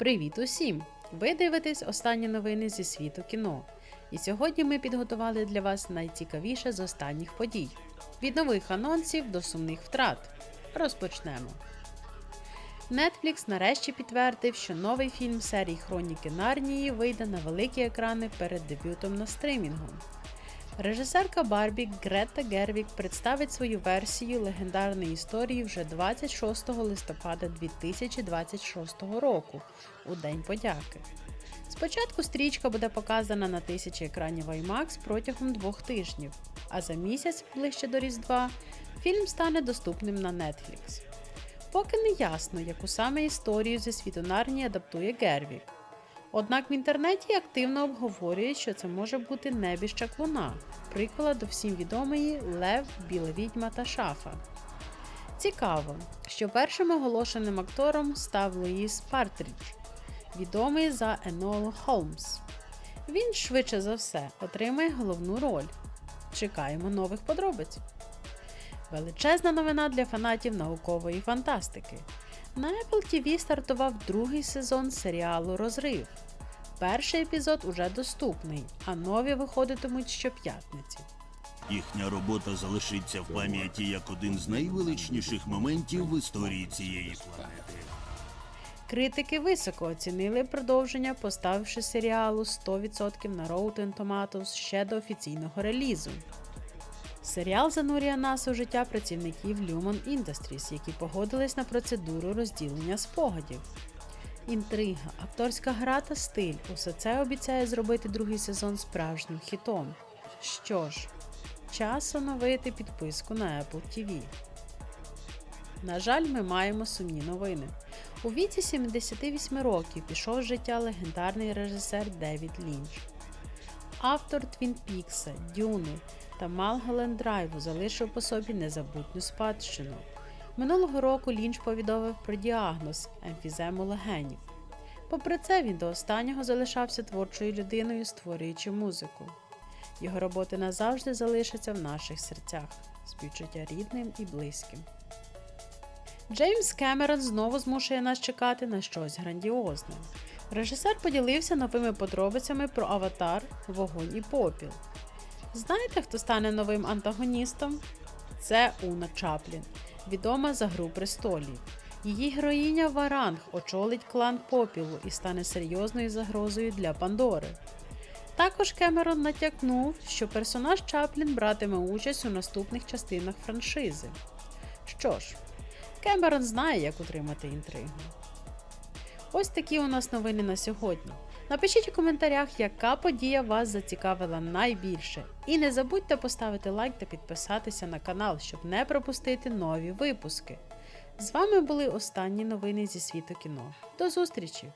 Привіт усім! Ви дивитесь останні новини зі світу кіно. І сьогодні ми підготували для вас найцікавіше з останніх подій: від нових анонсів до сумних втрат. Розпочнемо. Netflix нарешті підтвердив, що новий фільм серії Хроніки Нарнії вийде на великі екрани перед дебютом на стримінгу. Режисерка Барбі Гретта Гервік представить свою версію легендарної історії вже 26 листопада 2026 року у День подяки. Спочатку стрічка буде показана на тисячі екранів IMAX протягом двох тижнів, а за місяць, ближче до Різдва, фільм стане доступним на Netflix. Поки не ясно, яку саме історію зі світу Нарнії адаптує Гервік. Однак в інтернеті активно обговорюють, що це може бути небіж чаклуна, приквела до всім відомої Лев, Біла відьма та Шафа. Цікаво, що першим оголошеним актором став Луїс Партрідж, відомий за Енол Холмс. Він швидше за все отримає головну роль. Чекаємо нових подробиць. Величезна новина для фанатів наукової фантастики. На Apple TV стартував другий сезон серіалу Розрив. Перший епізод уже доступний, а нові виходитимуть щоп'ятниці. Їхня робота залишиться в пам'яті як один з найвеличніших моментів в історії цієї планети. Критики високо оцінили продовження, поставивши серіалу 100% на Rotten Tomatoes ще до офіційного релізу. Серіал занурює нас у життя працівників Lumen Industries, які погодились на процедуру розділення спогадів. Інтрига, акторська гра та стиль усе це обіцяє зробити другий сезон справжнім хітом. Що ж, час оновити підписку на Apple TV. На жаль, ми маємо сумні новини. У віці 78 років пішов життя легендарний режисер Девід Лінч. Автор Твін Пікса, Дюни та Малголен Драйву залишив по собі незабутню спадщину. Минулого року Лінч повідомив про діагноз емфізему легенів. Попри це, він до останнього залишався творчою людиною, створюючи музику. Його роботи назавжди залишаться в наших серцях, співчуття рідним і близьким. Джеймс Кемерон знову змушує нас чекати на щось грандіозне. Режисер поділився новими подробицями про аватар, вогонь і попіл. Знаєте, хто стане новим антагоністом? Це Уна Чаплін, відома за гру престолів. Її героїня Варанг очолить клан попілу і стане серйозною загрозою для Пандори. Також Кемерон натякнув, що персонаж Чаплін братиме участь у наступних частинах франшизи. Що ж, Кемерон знає, як утримати інтригу. Ось такі у нас новини на сьогодні. Напишіть у коментарях, яка подія вас зацікавила найбільше. І не забудьте поставити лайк та підписатися на канал, щоб не пропустити нові випуски. З вами були останні новини зі світу кіно. До зустрічі!